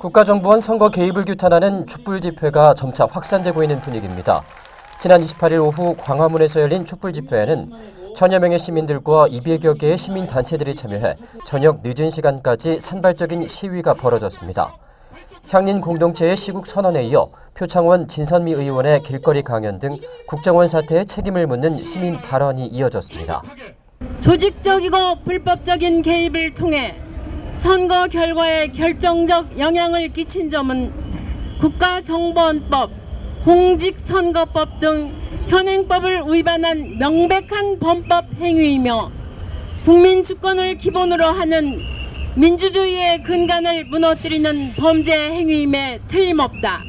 국가정보원 선거 개입을 규탄하는 촛불 집회가 점차 확산되고 있는 분위기입니다. 지난 28일 오후 광화문에서 열린 촛불 집회에는 천여 명의 시민들과 200여 개의 시민 단체들이 참여해 저녁 늦은 시간까지 산발적인 시위가 벌어졌습니다. 향린 공동체의 시국 선언에 이어 표창원 진선미 의원의 길거리 강연 등 국정원 사태에 책임을 묻는 시민 발언이 이어졌습니다. 조직적이고 불법적인 개입을 통해 선거 결과에 결정적 영향을 끼친 점은 국가정보원법, 공직선거법 등 현행법을 위반한 명백한 범법 행위이며 국민 주권을 기본으로 하는 민주주의의 근간을 무너뜨리는 범죄 행위임에 틀림없다.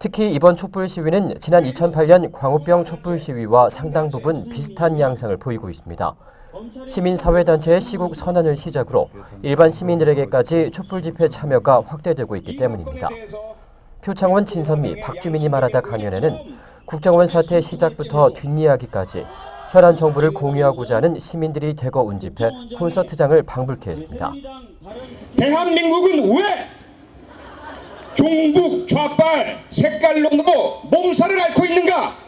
특히 이번 촛불 시위는 지난 2008년 광우병 촛불 시위와 상당 부분 비슷한 양상을 보이고 있습니다. 시민사회단체의 시국 선언을 시작으로 일반 시민들에게까지 촛불 집회 참여가 확대되고 있기 때문입니다. 표창원, 진선미, 박주민이 말하다 강연에는 국정원 사태 시작부터 뒷이야기까지 현안 정부를 공유하고자 하는 시민들이 대거 운집해 콘서트장을 방불케 했습니다. 대한민국은 왜 종북 좌빨 색깔론으로 몸살을 앓고 있는가?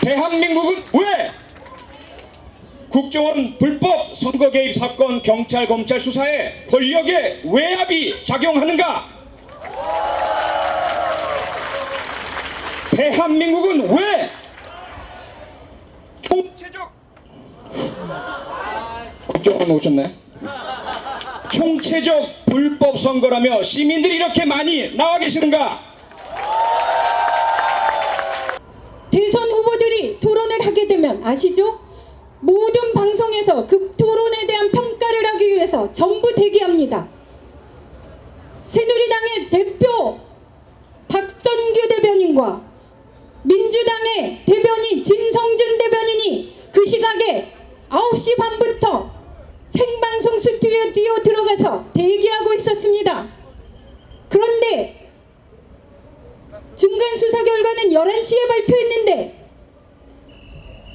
대한민국은 왜 국정원 불법 선거 개입 사건 경찰 검찰 수사에 권력의 외압이 작용하는가? 대한민국은 왜 총체적 국정원 오셨나요? 총체적 불법 선거라며 시민들이 이렇게 많이 나와 계시는가? 토론을 하게 되면 아시죠? 모든 방송에서 그 토론에 대한 평가를 하기 위해서 전부 대기합니다. 새누리당의 대표 박선규 대변인과 민주당의 대변인 진성준 대변인이 그 시각에 9시 반부터 생방송 스튜디오 들어가서 대기하고 있었습니다. 그런데 중간 수사 결과는 11시에 발표했는데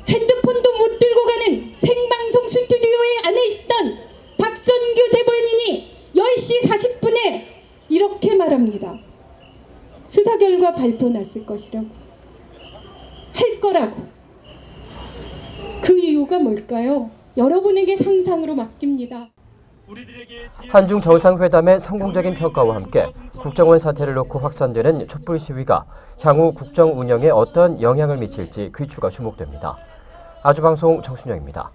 핸드폰도 못 들고 가는 생방송 스튜디오에 안에 있던 박선규 대변인이 10시 40분에 이렇게 말합니다. 수사 결과 발표 났을 것이라고. 할 거라고. 그 이유가 뭘까요? 여러분에게 상상으로 맡깁니다. 한중 정상회담의 성공적인 평가와 함께 국정원 사태를 놓고 확산되는 촛불 시위가 향후 국정 운영에 어떤 영향을 미칠지 귀추가 주목됩니다. 아주방송 정순영입니다.